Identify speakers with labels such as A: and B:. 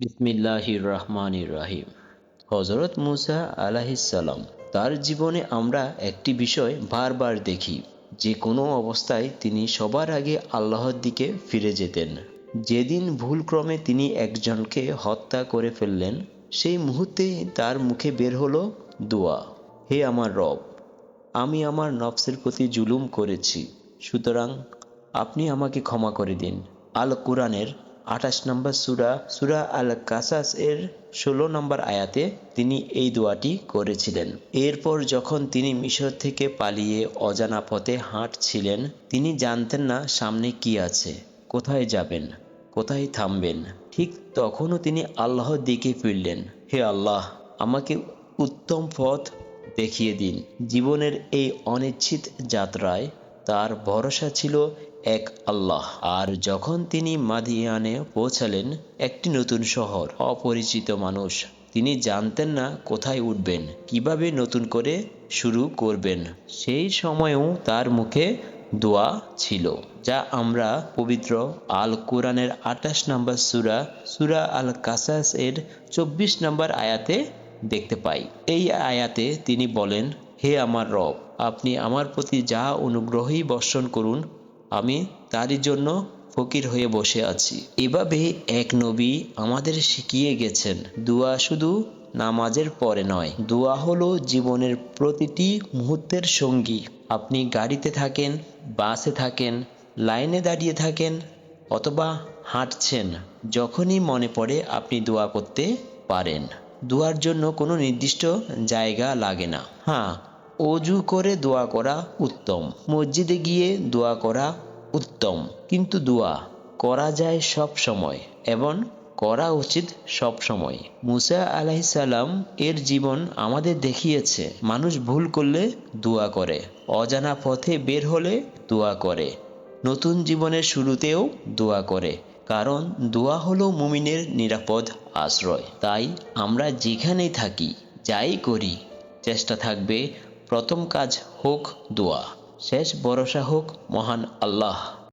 A: বিসমিল্লাহির রহমানির রাহিম। হজরত মুসা আলাহিসাল্লাম তার জীবনে আমরা একটি বিষয় বারবার দেখি, যে কোনো অবস্থায় তিনি সবার আগে আল্লাহর দিকে ফিরে যেতেন। যেদিন ভুলক্রমে তিনি একজনকে হত্যা করে ফেললেন, সেই মুহূর্তে তার মুখে বের হলো দোয়া, হে আমার রব, আমি আমার নফসের প্রতি জুলুম করেছি, সুতরাং আপনি আমাকে ক্ষমা করে দিন। আল কোরআনের আঠাশ নম্বর সুরা সুরা আল কাসাস এর ষোলো নম্বর আয়াতে তিনি এই দোয়াটি করেছিলেন। এরপর যখন তিনি মিশর থেকে পালিয়ে অজানা পথে হাঁটছিলেন, তিনি জানতেন না সামনে কি আছে, কোথায় যাবেন, কোথায় থামবেন। ঠিক তখনও তিনি আল্লাহর দিকে ফিরলেন। হে আল্লাহ, আমাকে উত্তম পথ দেখিয়ে দিন। জীবনের এই অনিশ্চিত যাত্রায় তার ভরসা ছিল এক আল্লাহ। আর যখন তিনি মাদিয়ানে পৌঁছালেন একটি নতুন শহর, অপরিচিত মানুষ, তিনি জানতেন না কোথায় উঠবেন, কীভাবে নতুন করে শুরু করবেন। সেই সময়েও তার মুখে দোয়া ছিল, যা আমরা পবিত্র আল কোরআনের আঠাশ নম্বর সুরা সুরা আল কাসাস এর চব্বিশ নম্বর আয়াতে দেখতে পাই। এই আয়াতে তিনি বলেন, হে আমার রব আপনি আমার প্রতি যা অনুগ্রহই বর্ষণ করুন, আমি তারই জন্য ফকির হয়ে বসে আছি। এভাবে এক নবী আমাদের শিখিয়ে গেছেন, দোয়া শুধু নামাজের পরে নয়, দোয়া হলো জীবনের প্রতিটি মুহূর্তের সঙ্গী। আপনি গাড়িতে থাকেন, বাসে থাকেন, লাইনে দাঁড়িয়ে থাকেন অথবা হাঁটছেন, যখনই মনে পড়ে আপনি দোয়া করতে পারেন। দোয়ার জন্য কোনো নির্দিষ্ট জায়গা লাগে না। হ্যাঁ অজু করে দোয়া করা উত্তম। মসজিদে গিয়ে দোয়া করা উত্তম। কিন্তু দোয়া করা যায় সব সময় এবং করা উচিত সব সময়। মুসা আলাহিসাল্লাম এর জীবন আমাদের দেখিয়েছে, মানুষ ভুল করলে দোয়া করে, অজানা পথে বের হলে দোয়া করে, নতুন জীবনের শুরুতেও দোয়া করে, কারণ দোয়া হলো মুমিনের নিরাপদ আশ্রয়। তাই আমরা যেখানেই থাকি, যাই করি, চেষ্টা থাকবে প্রথম কাজ হোক দোয়া। শেষ ভরসা হোক মহান আল্লাহ।